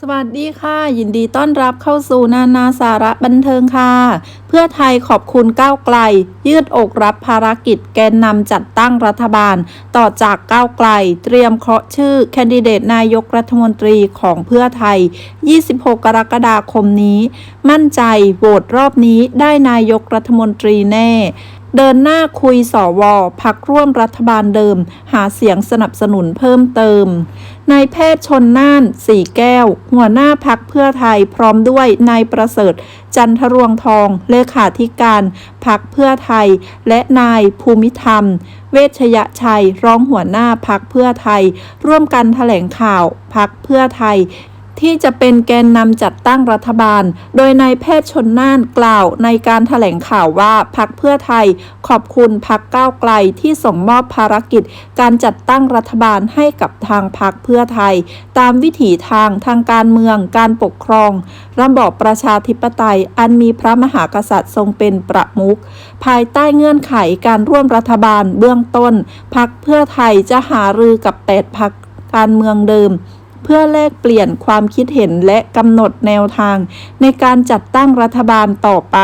สวัสดีค่ะ ยินดีต้อนรับเข้าสู่นานาสาระบันเทิงค่ะ เพื่อไทยขอบคุณก้าวไกล ยืดอกรับภารกิจแกนนำจัดตั้งรัฐบาล ต่อจากก้าวไกล เตรียมเคาะชื่อแคนดิเดตนายกรัฐมนตรีของเพื่อไทย 26 กรกฎาคมนี้ มั่นใจโหวตรอบนี้ได้นายกรัฐมนตรีแน่เดินหน้าคุยสวพักร่วมรัฐบาลเดิม หาเสียงสนับสนุนเพิ่มเติม นายแพทย์ชนน่านสี่แก้ว หัวหน้าพักเพื่อไทยพร้อมด้วยนายประเสริฐ จันทรวงทอง เลขาธิการพักเพื่อไทย และนายภูมิธรรม เวชยชัย รองหัวหน้าพักเพื่อไทย ร่วมกันแถลงข่าวพักเพื่อไทย ที่จะเป็นแกนนำจัดตั้งรัฐบาล โดยนายแพทย์ชนน่านกล่าวในการถแถลงข่าวว่าพักเพื่อไทยขอบคุณพักก้าวไกลที่ส่งมอบภารกิจ การจัดตั้งรัฐบาลให้กับทางพักเพื่อไทย ตามวิถีทางทางการเมืองการปกครอง ระบอบประชาธิปไตย อันมีพระมหากษัตริย์ทรงเป็นประมุขภายใต้เงื่อนไขการร่วมรัฐบาลเบื้องต้นพักเพื่อไทยจะหารือกับแปดพักการเมืองเดิม เพื่อแลกเปลี่ยนความคิดเห็นและกำหนดแนวทาง ในการจัดตั้งรัฐบาลต่อไป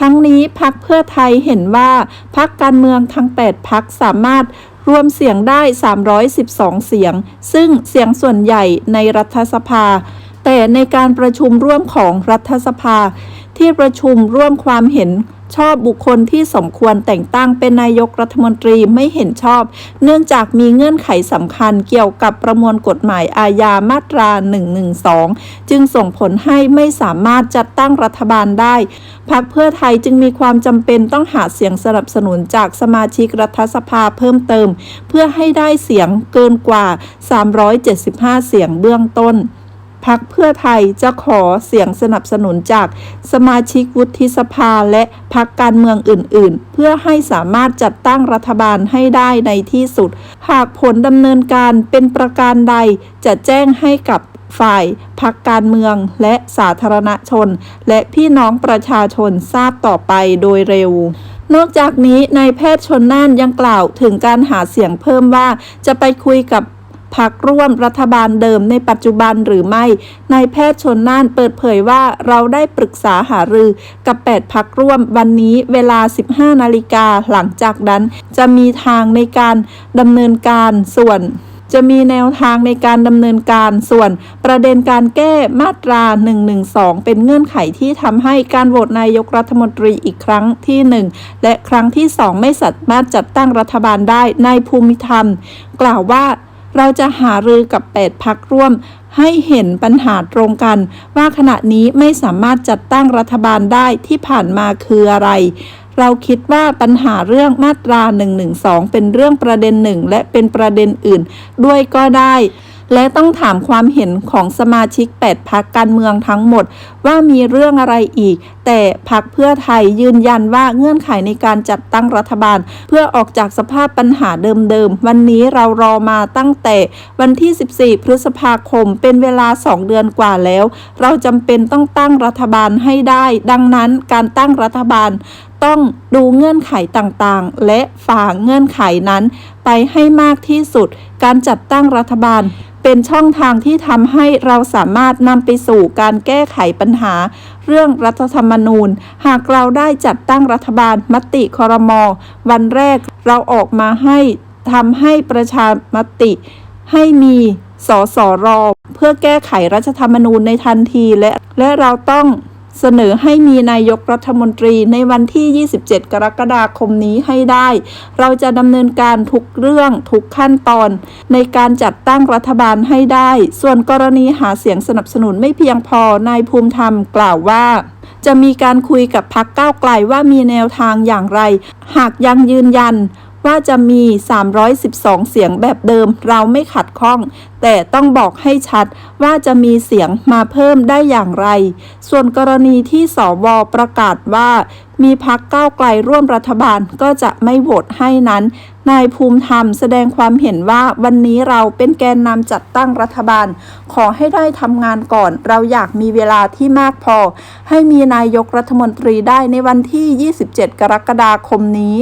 ทั้งนี้พักเพื่อไทยเห็นว่าพักการเมืองทั้ง 8 พักสามารถรวมเสียงได้ 312 เสียง ซึ่งเสียงส่วนใหญ่ในรัฐสภา แต่ในการประชุมร่วมของรัฐสภา ที่ประชุมร่วมความเห็นชอบบุคคลที่สมควรแต่งตั้งเป็นนายกรัฐมนตรีไม่เห็นชอบ เนื่องจากมีเงื่อนไขสำคัญเกี่ยวกับประมวลกฎหมายอาญามาตรา 112 จึงส่งผลให้ไม่สามารถจัดตั้งรัฐบาลได้พักเพื่อไทยจึงมีความจำเป็นต้องหาเสียงสนับสนุนจากสมาชิกรัฐสภาเพิ่มเติม เพื่อให้ได้เสียงเกินกว่า 375 เสียงเบื้องต้น พักเพื่อไทยจะขอเสียงสนับสนุนจากสมาชิกวุฒิสภาและพักการเมืองอื่น ๆ เพื่อให้สามารถจัดตั้งรัฐบาลให้ได้ในที่สุด หากผลดำเนินการเป็นประการใดจะแจ้งให้กับฝ่ายพักการเมืองและสาธารณชน และพี่น้องประชาชนทราบต่อไปโดยเร็วนอกจากนี้นายแพทย์ชนน่านยังกล่าวถึงการหาเสียงเพิ่มว่าจะไปคุยกับ พักร่วมรัฐบาลเดิมในปัจจุบันหรือไม่ นายแพทย์ชนน่านเปิดเผยว่าเราได้ปรึกษาหารือกับ 8 พักร่วมวันนี้เวลา 15 นาฬิกาหลังจากนั้น จะมีทางในการดำเนินการส่วนจะมีแนวทางในการดำเนินการส่วนประเด็นการแก้มาตรา 112 เป็นเงื่อนไขที่ทำให้การโหวตนายกรัฐมนตรีอีกครั้งที่ 1 และครั้งที่ 2 ไม่สามารถจัดตั้งรัฐบาลได้นายภูมิธรรม กล่าวว่า เราจะหารือกับ 8 พักร่วม ให้เห็นปัญหาตรงกัน ว่าขณะนี้ไม่สามารถจัดตั้งรัฐบาลได้ที่ผ่านมาคืออะไร เราคิดว่าปัญหาเรื่องมาตรา 112 เป็นเรื่องประเด็นหนึ่งและเป็นประเด็นอื่นด้วยก็ได้ และต้องถามความเห็นของสมาชิก 8 พักการเมืองทั้งหมด ว่ามีเรื่องอะไรอีก แต่พักเพื่อไทยยืนยันว่าเงื่อนไขในการจัดตั้งรัฐบาล เพื่อออกจากสภาพปัญหาเดิมๆ วันนี้เรารอมาตั้งแต่วันที่ 14 พฤษภาคมเป็นเวลา 2 เดือนกว่าแล้ว เราจำเป็นต้องตั้งรัฐบาลให้ได้ ดังนั้นการตั้งรัฐบาลต้องดูเงื่อนไขต่างๆ และฝ่าเงื่อนไขนั้น ไปให้มากที่สุด การจัดตั้งรัฐบาล เป็นช่องทางที่ทำให้เราสามารถนำไปสู่การแก้ไขปัญหา เรื่องรัฐธรรมนูญ หากเราได้จัดตั้งรัฐบาลมติคอรมอวันแรกเราออกมาให้ทำให้ประชามติให้มีสสร เพื่อแก้ไขรัฐธรรมนูญในทันทีและและเราต้อง เสนอให้มีนายกรัฐมนตรีในวันที่ 27 กรกฎาคมนี้ให้ได้ เราจะดำเนินการทุกเรื่องทุกขั้นตอน ในการจัดตั้งรัฐบาลให้ได้ ส่วนกรณีหาเสียงสนับสนุนไม่เพียงพอนายภูมิธรรมกล่าวว่า จะมีการคุยกับพักก้าวไกลว่ามีแนวทางอย่างไร หากยังยืนยันว่าจะมี 312 เสียงแบบเดิม เราไม่ขัดข้อง แต่ต้องบอกให้ชัดว่าจะมีเสียงมาเพิ่มได้อย่างไร ส่วนกรณีที่สวประกาศว่า มีพักก้าวไกลร่วมรัฐบาลก็จะไม่โหวตให้นั้น นายภูมิธรรมแสดงความเห็นว่าวันนี้เราเป็นแกนนำจัดตั้งรัฐบาล ขอให้ได้ทำงานก่อน เราอยากมีเวลาที่มากพอ ให้มีนายกรัฐมนตรีได้ในวันที่ 27 กรกฎาคมนี้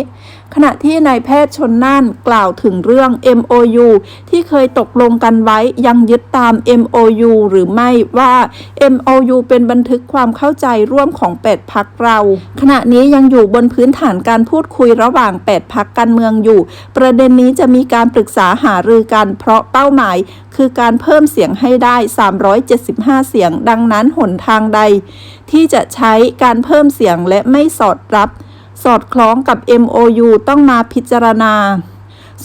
ขณะที่นายแพทย์ชนน่านกล่าวถึงเรื่อง MOU ที่เคยตกลงกันไว้ยังยึดตาม MOU หรือไม่ว่า MOU เป็นบันทึกความเข้าใจร่วมของ 8พักเรา ขณะนี้ยังอยู่บนพื้นฐานการพูดคุยระหว่าง 8พักการเมืองอยู่ ประเด็นนี้จะมีการปรึกษาหารือกันเพราะเป้าหมาย คือการเพิ่มเสียงให้ได้ 375 เสียง ดังนั้นหนทางใด ที่จะใช้การเพิ่มเสียงและไม่สอดรับ สอดคล้องกับ MOU ต้องมาพิจารณา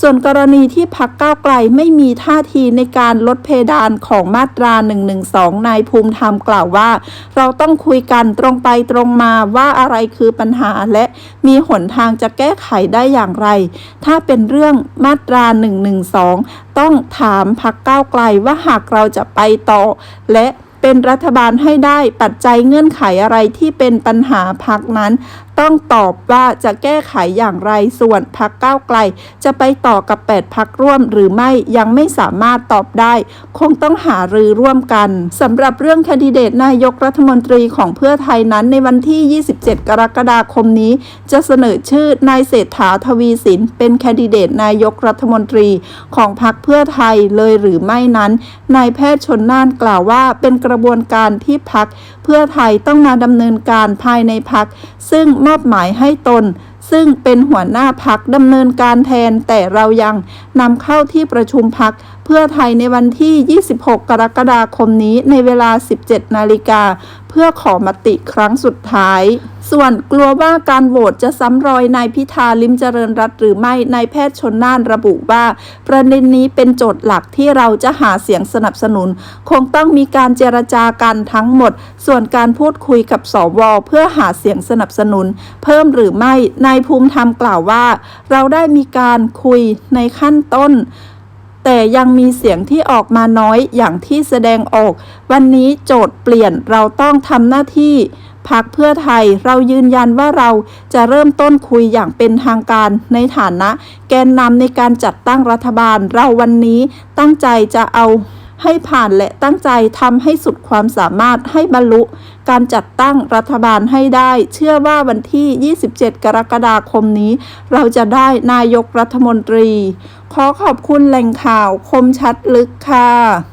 ส่วนกรณีที่พักก้าวไกลไม่มีท่าทีในการลดเพดานของมาตรา 112 นายภูมิธรรมกล่าวว่า เราต้องคุยกันตรงไปตรงมาว่าอะไรคือปัญหาและมีหนทางจะแก้ไขได้อย่างไร ถ้าเป็นเรื่องมาตรา 112 ต้องถามพักก้าวไกลว่าหากเราจะไปต่อ และเป็นรัฐบาลให้ได้ปัจจัยเงื่อนไขอะไรที่เป็นปัญหาพักนั้น ต้องตอบว่าจะแก้ไขอย่างไรส่วนพักก้าวไกล จะไปต่อกับ 8 พักร่วมหรือไม่ยังไม่สามารถตอบได้ คงต้องหารือร่วมกันสำหรับเรื่องคนดิเดตนายกรัฐมนตรีของเพื่อไทยนั้นในวันที่ 27 กรกฎาคมนี้ จะเสนอชื่อนายเศรษฐาทวีสินเป็นคนดิเดตนายกรัฐมนตรีของพรรคเพื่อไทยเลยหรือไม่นั้นนายแพทย์ชนน่านกล่าวว่าเป็นกระบวนการที่พักเพื่อไทยต้องมาดำเนินการภายในพักซึ่งมอบหมายให้ตน ซึ่งเป็นหัวหน้าพักดำเนินการแทน แต่เรายังนำเข้าที่ประชุมพักเพื่อไทยในวันที่ 26 กรกฎาคมนี้ในเวลา 17 นาฬิกา เพื่อขอมติครั้งสุดท้าย ส่วนกลัวว่าการโหวตจะซ้ำรอยนายพิธาลิมเจริญรัตหรือไม่นายแพทย์ชนน่านระบุว่า ประเด็นนี้เป็นโจทย์หลักที่เราจะหาเสียงสนับสนุน คงต้องมีการเจรจากันทั้งหมด ส่วนการพูดคุยกับสวเพื่อหาเสียงสนับสนุน เพิ่มหรือไม่นายภูมิธรรมกล่าวว่า เราได้มีการคุยในขั้นต้นแต่ยังมีเสียงที่ออกมาน้อยอย่างที่แสดงออก วันนี้โจทย์เปลี่ยนเราต้องทำหน้าที่ พักเพื่อไทยเรายืนยันว่าเราจะเริ่มต้นคุยอย่างเป็นทางการในฐานะ แกนนำในการจัดตั้งรัฐบาล เราวันนี้ตั้งใจจะเอาให้ผ่านและตั้งใจทำให้สุดความสามารถให้บรรลุ การจัดตั้งรัฐบาลให้ได้ เชื่อว่าวันที่ 27 กรกฎาคมนี้ เราจะได้นายกรัฐมนตรี ขอขอบคุณแหล่งข่าวคมชัดลึกค่ะ